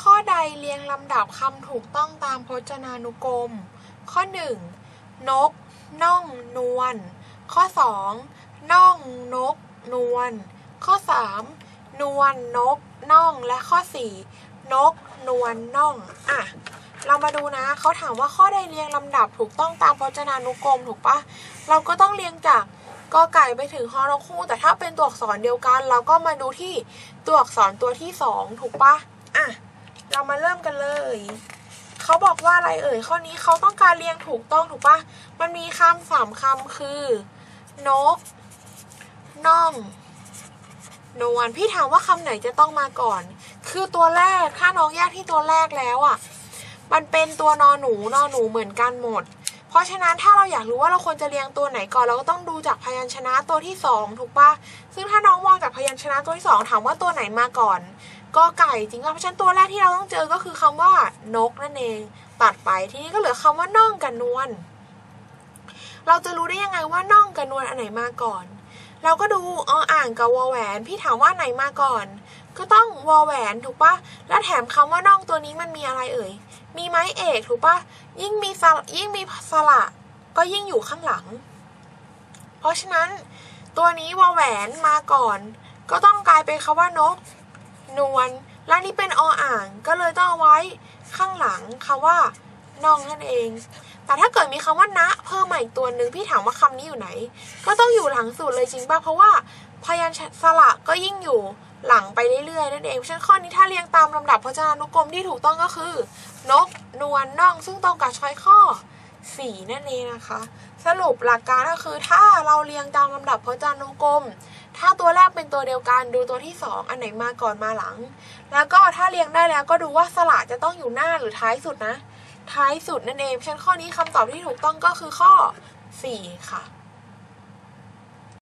ข้อใดเรียงลำดับคำถูกต้องตามพจนานุกรม ข้อ 1. นก น่อง นวล ข้อ 2. น่อง นก นวล ข้อ 3. นวลนก น่อง และข้อ 4. นก นวลน่อง อะ เรามาดูนะ เขาถามว่าข้อใดเรียงลำดับถูกต้องตามพจนานุกรมถูกปะ เราก็ต้องเรียงจากกอไก่ไปถึงฮอนกคู่ แต่ถ้าเป็นตัวอักษรเดียวกัน เราก็มาดูที่ตัวอักษรตัวที่สองถูกปะ อะ เรามาเริ่มกันเลยเขาบอกว่าอะไรเอ่ยข้อนี้เขาต้องการเรียงถูกต้องถูกปะมันมีคำสามคำคือนกน่องนวลพี่ถามว่าคำไหนจะต้องมาก่อน คือตัวแรกถ้าน้องแยกที่ตัวแรกแล้วอะ มันเป็นตัวนอหนูนอหนูเหมือนกันหมด เพราะฉะนั้นถ้าเราอยากรู้ว่าเราควรจะเรียงตัวไหนก่อนเราก็ต้องดูจากพยัญชนะตัวที่สองถูกปะซึ่งถ้าน้องมองจากพยัญชนะตัวที่สองถามว่าตัวไหนมาก่อน ก็ไก่จริงๆเพราะฉะนั้นตัวแรกที่เราต้องเจอก็คือคำว่านกนั่นเอง ตัดไปทีนี้ก็เหลือคำว่าน่องกับนวลเราจะรู้ได้ยังไงว่าน่องกับนวลอันไหนมาก่อน เราก็ดูออ่างกับวอแหวน พี่ถามว่าไหนมาก่อน ก็ต้องวอแหวนถูกปะแล้วแถมคำว่าน่องตัวนี้มันมีอะไรเอ่ย มีไม้เอกถูกปะยิ่งมีสระยิ่งมีสระก็ยิ่งอยู่ข้างหลัง เพราะฉะนั้นตัวนี้วอแหวนมาก่อน ก็ต้องกลายเป็นคำว่านก นวลและนี่เป็นออ่างก็เลยต้องเอาไว้ข้างหลังคำว่าน่องนั่นเอง แต่ถ้าเกิดมีคำว่าณเพิ่มมาอีกตัวหนึ่งพี่ถามว่าคำนี้อยู่ไหน ก็ต้องอยู่หลังสุดเลยจริงป่ะเพราะว่าพยัญชนะก็ยิ่งอยู่หลังไปเรื่อยๆนั่นเองเพราะฉะนั้นข้อนี้ถ้าเรียงตามลำดับพจนานุกรมที่ถูกต้องก็คือ นกนวลน่อง ซึ่งตรงกับช้อยข้อ4นั่นเองนะคะ สรุปหลักการก็คือถ้าเราเรียงตามลำดับพจนานุกรม ถ้าตัวแรกเป็นตัวเดียวกันดูตัวที่ 2 อันไหนมาก่อนมาหลัง แล้วก็ถ้าเรียงได้แล้วก็ดูว่าสระจะต้องอยู่หน้าหรือท้ายสุดนะ ท้ายสุดนั่นเองฉันข้อนี้คำตอบที่ถูกต้องก็คือข้อ 4 ค่ะ